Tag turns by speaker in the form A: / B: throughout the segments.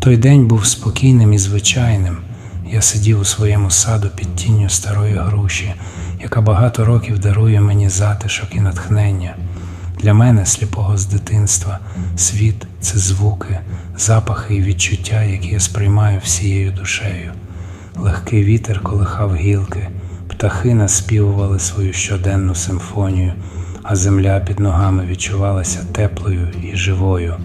A: Той день був спокійним і звичайним. Я сидів у своєму саду під тінню старої груші, яка багато років дарує мені затишок і натхнення. Для мене, сліпого з дитинства, світ це звуки, запахи і відчуття, які я сприймаю всією душею. Легкий вітер колихав гілки, птахи наспівували свою щоденну симфонію, а земля під ногами відчувалася теплою і живою.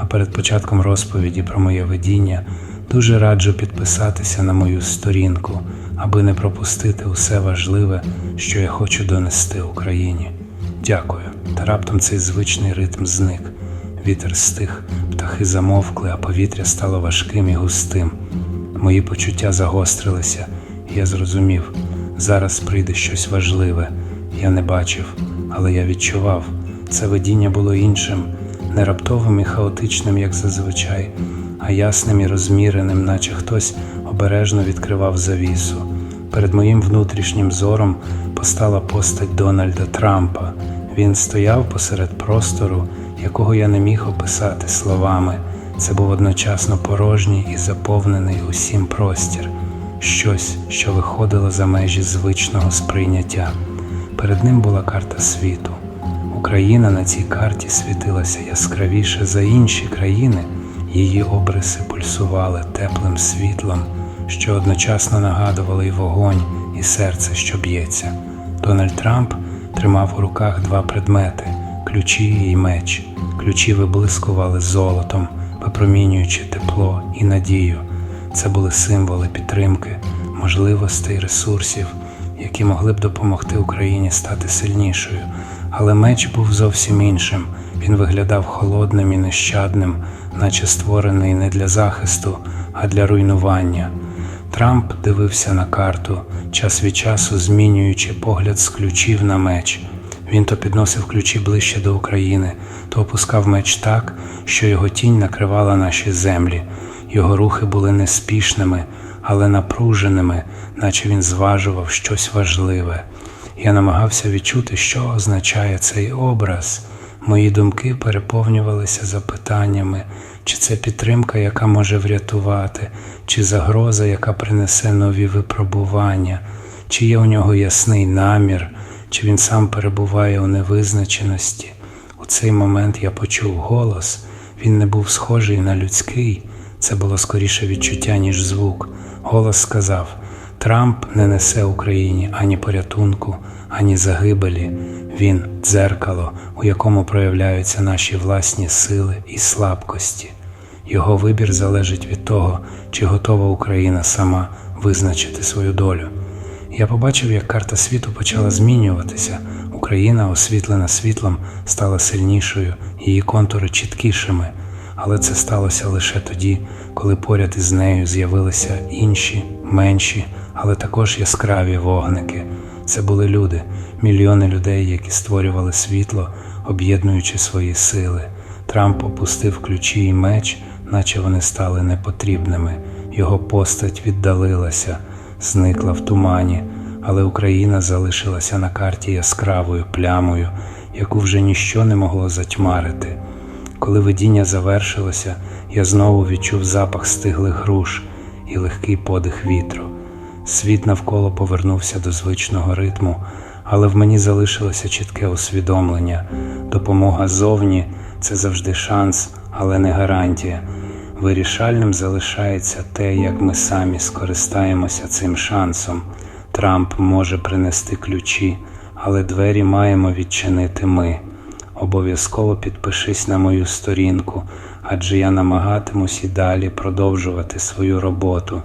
A: А перед початком розповіді про моє видіння дуже раджу підписатися на мою сторінку, аби не пропустити усе важливе, що я хочу донести Україні. Дякую. Та раптом цей звичний ритм зник. Вітер стих, птахи замовкли, а повітря стало важким і густим. Мої почуття загострилися, я зрозумів, зараз прийде щось важливе. Я не бачив, але я відчував. Це видіння було іншим, не раптовим і хаотичним, як зазвичай, а ясним і розміреним, наче хтось обережно відкривав завісу. Перед моїм внутрішнім зором постала постать Дональда Трампа. Він стояв посеред простору, якого я не міг описати словами. Це був одночасно порожній і заповнений усім простір, щось, що виходило за межі звичного сприйняття. Перед ним була карта світу. Україна на цій карті світилася яскравіше за інші країни, її обриси пульсували теплим світлом, що одночасно нагадували й вогонь, і серце, що б'ється. Дональд Трамп тримав у руках два предмети ключі і меч. Ключі виблискували золотом, випромінюючи тепло і надію. Це були символи підтримки, можливостей, ресурсів, які могли б допомогти Україні стати сильнішою. Але меч був зовсім іншим. Він виглядав холодним і нещадним, наче створений не для захисту, а для руйнування. Трамп дивився на карту, час від часу змінюючи погляд з ключів на меч. Він то підносив ключі ближче до України, то опускав меч так, що його тінь накривала наші землі. Його рухи були неспішними, але напруженими, наче він зважував щось важливе. Я намагався відчути, що означає цей образ. Мої думки переповнювалися запитаннями, чи це підтримка, яка може врятувати, чи загроза, яка принесе нові випробування, чи є у нього ясний намір, чи він сам перебуває у невизначеності. У цей момент я почув голос. Він не був схожий на людський, це було скоріше відчуття, ніж звук. Голос сказав: Трамп не несе Україні ані порятунку, ані загибелі. Він дзеркало, у якому проявляються наші власні сили і слабкості. Його вибір залежить від того, чи готова Україна сама визначити свою долю. Я побачив, як карта світу почала змінюватися. Україна, освітлена світлом, стала сильнішою, її контури чіткішими. Але це сталося лише тоді, коли поряд із нею з'явилися інші, менші, але також яскраві вогники. Це були люди, мільйони людей, які створювали світло, об'єднуючи свої сили. Трамп опустив ключі і меч, наче вони стали непотрібними. Його постать віддалилася, зникла в тумані, але Україна залишилася на карті яскравою плямою, яку вже ніщо не могло затьмарити. Коли видіння завершилося, я знову відчув запах стиглих груш і легкий подих вітру. Світ навколо повернувся до звичного ритму, але в мені залишилося чітке усвідомлення. Допомога зовні це завжди шанс, але не гарантія. Вирішальним залишається те, як ми самі скористаємося цим шансом. Трамп може принести ключі, але двері маємо відчинити ми. Обов'язково підпишись на мою сторінку, адже я намагатимусь і далі продовжувати свою роботу.